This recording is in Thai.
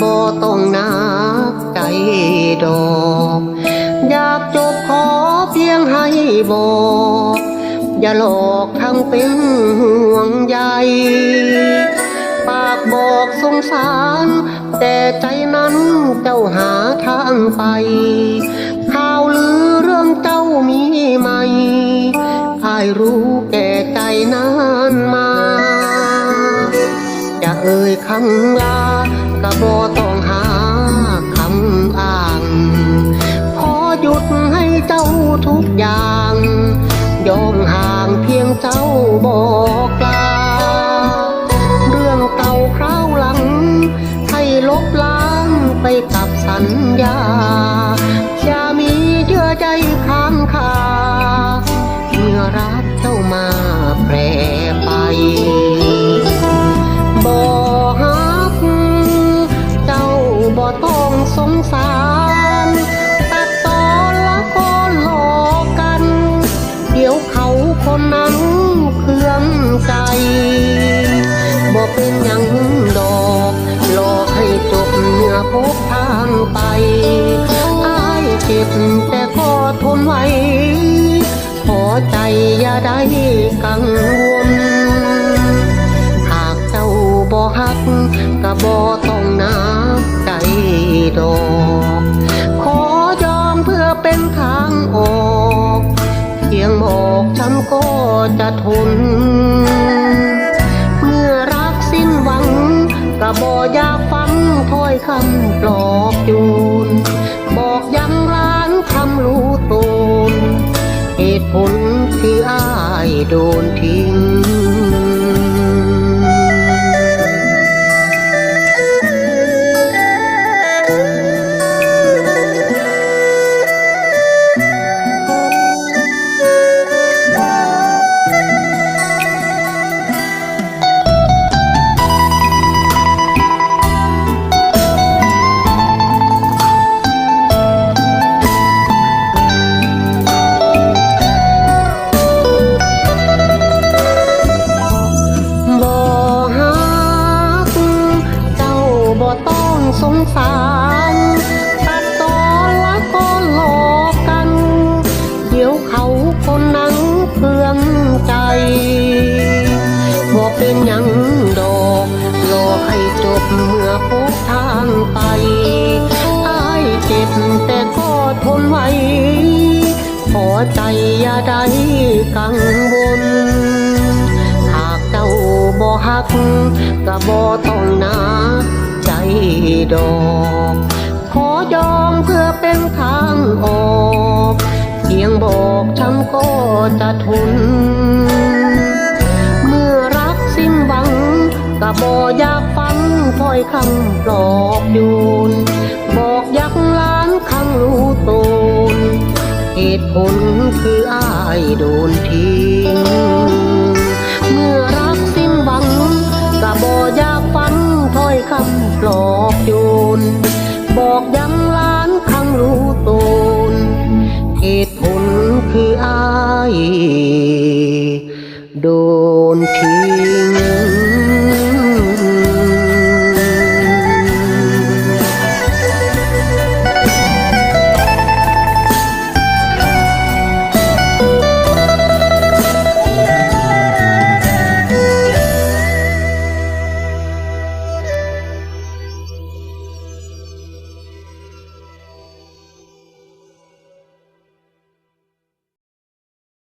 บ่ต้องนักใจดอก อยากจบขอเพียงให้บอก อย่าหลอกทำเป็นห่วงใยปากบอกสงสาร แต่ใจนั้นเจ้าหาทางไป ข่าวลือเรื่องเจ้ามีไหมอายรู้แก่ใจนานมา จะเอ่ยคำลา บ่ต้องหาคำอ้างขอหยุดให้เจ้าทุกอย่าง ยอมห่างเพียงเจ้าบอก คนนั้นเครื่องใจบ่เป็นยังดอกหลอกให้จบเมื่อพบทางไปอายเจ็บแต่ก็ทนไว้ ขอใจอย่าได้กังวล หากเจ้าบ่ฮักก็บ่ต้องนับใจดอก ก็จะทน เมื่อรักสิ้นหวังก็บ่อยากฟังถ้อยคำปลอบโยนบอกย้ำร้านคำรู้ตนเหตุผลที่อ้ายโดนทิ้ง บ่เป็นหยังดอกรอให้จบเมื่อพบทางไปอายเจ็บแต่ก็ทนไว้ขอใจอย่าได้กังวลหากเจ้าบ่ฮักก็บ่ต้องนักใจดอกขอยอมเพื่อเป็นทางออกเพียงบอกฉันก็จะทน บ่อยากฟังถ้อยคำปลอบโยนบอกยักล้านครั้งรู้ตนเหตุผลคืออายโดนทิ้ง เมื่อรักสิ้นหวังก็บ่อยากฟังถ้อยคำปลอบโยนบอกย้ำล้านครั้งรู้ตนเหตุผล